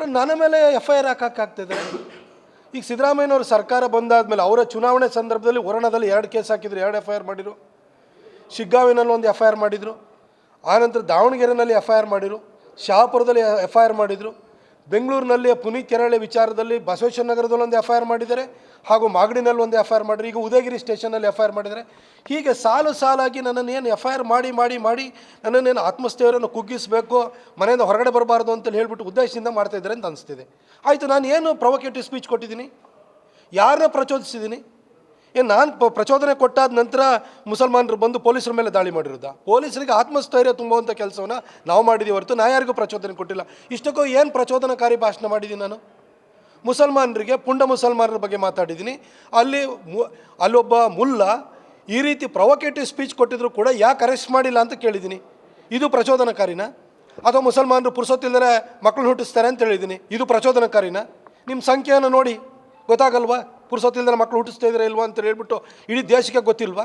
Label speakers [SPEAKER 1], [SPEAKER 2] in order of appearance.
[SPEAKER 1] ಆದರೆ ನನ್ನ ಮೇಲೆ ಎಫ್ ಐ ಆರ್ ಹಾಕೋಕ್ಕಾಗ್ತದೆ ಈಗ ಸಿದ್ದರಾಮಯ್ಯನವರು ಸರ್ಕಾರ ಬಂದಾದಮೇಲೆ ಅವರ ಚುನಾವಣೆ ಸಂದರ್ಭದಲ್ಲಿ ವರ್ಣದಲ್ಲಿ ಎರಡು ಕೇಸ್ ಹಾಕಿದ್ರು, ಎರಡು ಎಫ್ ಐ ಆರ್ ಮಾಡಿದರು. ಶಿಗ್ಗಾವಿನಲ್ಲಿ ಒಂದು ಎಫ್ ಐ ಆರ್ ಮಾಡಿದರು ಆನಂತರ ದಾವಣಗೆರೆನಲ್ಲಿ ಎಫ್ ಐ ಆರ್ ಮಾಡಿದರು. ಶಹಾಪುರದಲ್ಲಿ ಎಫ್ ಐ ಆರ್ ಮಾಡಿದರು. ಬೆಂಗಳೂರಿನಲ್ಲಿ ಪುನೀತ್ ಕೆರಳೆ ವಿಚಾರದಲ್ಲಿ ಬಸವೇಶ್ವರ ನಗರದಲ್ಲಿ ಒಂದು ಎಫ್ ಐ ಆರ್ ಮಾಡಿದ್ದಾರೆ ಹಾಗೂ ಮಾಗಡಿನಲ್ಲಿ ಒಂದು ಎಫ್ ಐ ಆರ್ ಮಾಡಿದ್ರು ಈಗ ಉದಯಗಿರಿ ಸ್ಟೇಷನಲ್ಲಿ ಎಫ್ ಐ ಆರ್ ಮಾಡಿದ್ದಾರೆ. ಹೀಗೆ ಸಾಲು ಸಾಲಾಗಿ ನನ್ನನ್ನು ಏನು ಎಫ್ ಐ ಆರ್ ಮಾಡಿ ಮಾಡಿ ಮಾಡಿ ನನ್ನನ್ನೇನು ಆತ್ಮಸ್ಥೈರ್ಯವನ್ನು ಕುಗ್ಗಿಸಬೇಕು, ಮನೆಯಿಂದ ಹೊರಗಡೆ ಬರಬಾರ್ದು ಅಂತೇಳಿ ಹೇಳ್ಬಿಟ್ಟು ಉದ್ದೇಶದಿಂದ ಮಾಡ್ತಾ ಇದ್ದಾರೆ ಅಂತ ಅನಿಸ್ತಿದೆ. ಆಯಿತು, ನಾನು ಏನು ಪ್ರೊವೊಕೇಟಿವ್ ಸ್ಪೀಚ್ ಕೊಟ್ಟಿದ್ದೀನಿ? ಯಾರನ್ನ ಪ್ರಚೋದಿಸಿದ್ದೀನಿ? ಏನು ನಾನು ಪ್ರಚೋದನೆ ಕೊಟ್ಟಾದ ನಂತರ ಮುಸಲ್ಮಾನರು ಬಂದು ಪೊಲೀಸರ ಮೇಲೆ ದಾಳಿ ಮಾಡಿರೋದ? ಪೊಲೀಸರಿಗೆ ಆತ್ಮಸ್ಥೈರ್ಯ ತುಂಬುವಂಥ ಕೆಲಸವನ್ನು ನಾವು ಮಾಡಿದ್ದೀವಿ ಹೊರತು ನಾ ಯಾರಿಗೂ ಪ್ರಚೋದನೆ ಕೊಟ್ಟಿಲ್ಲ. ಇಷ್ಟಕ್ಕೂ ಏನು ಪ್ರಚೋದನಕಾರಿ ಭಾಷಣ ಮಾಡಿದ್ದೀನಿ ನಾನು? ಮುಸಲ್ಮಾನರಿಗೆ ಪುಂಡ ಮುಸಲ್ಮಾನರ ಬಗ್ಗೆ ಮಾತಾಡಿದ್ದೀನಿ ಅಲ್ಲಿ ಅಲ್ಲೊಬ್ಬ ಮುಲ್ಲ ಈ ರೀತಿ ಪ್ರೊವೊಕೇಟಿವ್ ಸ್ಪೀಚ್ ಕೊಟ್ಟಿದ್ರು ಕೂಡ ಯಾಕೆ ಅರೆಸ್ಟ್ ಮಾಡಿಲ್ಲ ಅಂತ ಕೇಳಿದ್ದೀನಿ ಇದು ಪ್ರಚೋದನಕಾರಿನ? ಅಥವಾ ಮುಸಲ್ಮಾನರು ಪುರುಸೊತ್ತಿಲ್ಲದೆ ಮಕ್ಕಳು ಹುಟ್ಟಿಸ್ತಾರೆ ಅಂತ ಹೇಳಿದ್ದೀನಿ ಇದು ಪ್ರಚೋದನಕಾರಿನ? ನಿಮ್ಮ ಸಂಖ್ಯೆಯನ್ನು ನೋಡಿ. ಗೊತ್ತಾಗಲ್ವಾ? ಪುರುಸೊತ್ತಿಲ್ಲದೆ ಮಕ್ಕಳು ಹುಟ್ಟಿಸ್ತಾ ಇದ್ರೆ ಇಲ್ವಾ ಅಂತ ಹೇಳ್ಬಿಟ್ಟು ಇಡೀ ದೇಶಕ್ಕೆ ಗೊತ್ತಿಲ್ವಾ?